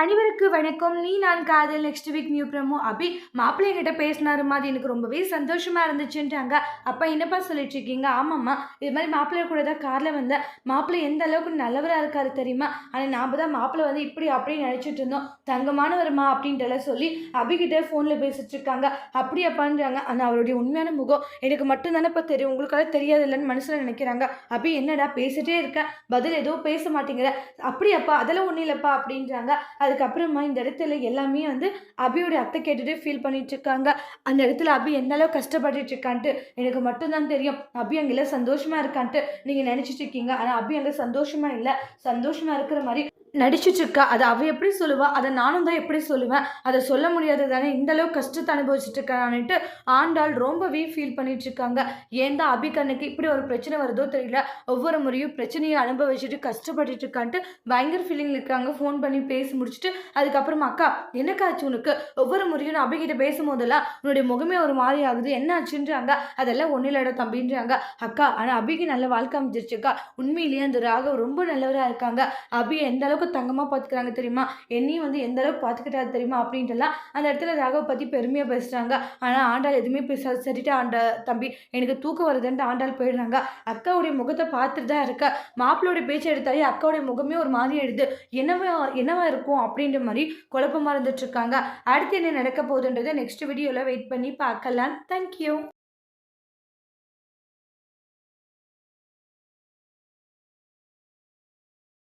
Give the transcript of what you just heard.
அனைவருக்கு வணக்கம். நீ நான் காதல் next week new promo Abhi மாப்பிள்ளை கிட்ட பேசினாருமா மாதிரி எனக்கு ரொம்பவே சந்தோஷமா இருந்துச்சுன்றாங்க அப்பா என்னப்பா சொல்லிட்டு இருக்கீங்க? ஆமாம்மா. இது மாதிரி மாப்பிள்ளை கூட தான் காரில் வந்தேன். மாப்பிள்ளை எந்த அளவுக்கு நல்லவராக இருக்காரு தெரியுமா? ஆனால் நாம் தான் மாப்பிள்ளை வந்து இப்படி அப்படி நினச்சிட்டு இருந்தோம். தங்கமானவருமா அப்படின்ட்டுலாம் சொல்லி அபிகிட்ட ஃபோனில் பேசிட்டு இருக்காங்க. அப்படி அப்பான்றாங்க. ஆனால் அவருடைய உண்மையான முகம் எனக்கு மட்டும் இப்போ தெரியும். உங்களுக்கெல்லாம் தெரியாது இல்லைன்னு மனசில் நினைக்கிறாங்க. அபி என்னடா பேசிட்டே இருக்கேன் பதில் எதுவும் பேச மாட்டேங்கிற. அப்படி அப்பா அதெல்லாம் ஒன்றும் இல்லைப்பா அப்படின்றாங்க. அதுக்கப்புறமா இந்த இடத்துல எல்லாமே வந்து அபியோட அத்தை கேட்டுட்டு ஃபீல் பண்ணிட்டு இருக்காங்க அந்த இடத்துல அபி எந்த அளவு கஷ்டப்பட்டுட்டு இருக்கான்ட்டு எனக்கு மட்டும்தான் தெரியும். அபி அங்கே சந்தோஷமா இருக்கான்ட்டு நீங்கள் நினச்சிட்டு இருக்கீங்க ஆனால் அபி அங்கே சந்தோஷமா இல்லை. சந்தோஷமா இருக்கிற மாதிரி நடிச்சிட்ருக்கா அதை அவள் எப்படி சொல்லுவாள் அதை நானும் தான் எப்படி சொல்லுவேன்? அதை சொல்ல முடியாது தானே? இந்தளவுக்கு கஷ்டத்தை அனுபவிச்சுட்டு இருக்கான்ட்டு ஆண்டாள் ரொம்பவே ஃபீல் பண்ணிகிட்ருக்காங்க ஏன் தான் அபிகண்ணுக்கு இப்படி ஒரு பிரச்சனை வருதோ தெரியல. ஒவ்வொரு முறையும் பிரச்சனையை அனுபவிச்சுட்டு கஷ்டப்பட்டுட்டு இருக்கான்ட்டு பயங்கர ஃபீலிங் இருக்காங்க. ஃபோன் பண்ணி பேசி முடிச்சுட்டு அதுக்கப்புறமா அக்கா என்னக்காச்சு உனக்கு? ஒவ்வொரு முறையும் நான் அபிகிட்ட பேசும்போதெல்லாம் உன்னுடைய முகமே ஒரு மாதிரி ஆகுது. என்ன ஆச்சுன்றாங்க? அதெல்லாம் ஒன்றும் இல்லைடா தம்பின்றாங்க. அக்கா ஆனால் அபிக்கு நல்ல வாழ்க்கை அமைஞ்சிருச்சுக்கா. உண்மையிலேயே அந்த ராகவ் ரொம்ப நல்லவராக இருக்காங்க. அபி எந்த அளவுக்கு தங்கமாக பார்த்துக்கிறாங்க தெரியுமா? என்னையும் வந்து எந்த அளவுக்கு பார்த்துக்கிட்டாரு தெரியுமா? அப்படின்ட்டுலாம் அந்த இடத்துல ராகவ் பற்றி பெருமையாக பேசுகிறாங்க ஆனால் ஆண்டாள் எதுவுமே பேசாது. சரிட்டு ஆண்டா தம்பி எனக்கு தூக்கம் வருதுன்ட்டு ஆண்டாள் போயிடுறாங்க. அக்காவுடைய முகத்தை பார்த்துட்டு தான் இருக்க. மாப்பிள்ளோடைய பேச்சை எடுத்தாலே அக்காவுடைய முகமே ஒரு மாதிரி எடுது என்னவா என்னவா இருக்கும் அப்படின்ற மாதிரி குழப்பமாக இருந்துட்டு இருக்காங்க. அடுத்து என்ன நடக்க போகுதுன்றதை நெக்ஸ்ட் வீடியோவில் வெயிட் பண்ணி பார்க்கலாம். தேங்க்யூ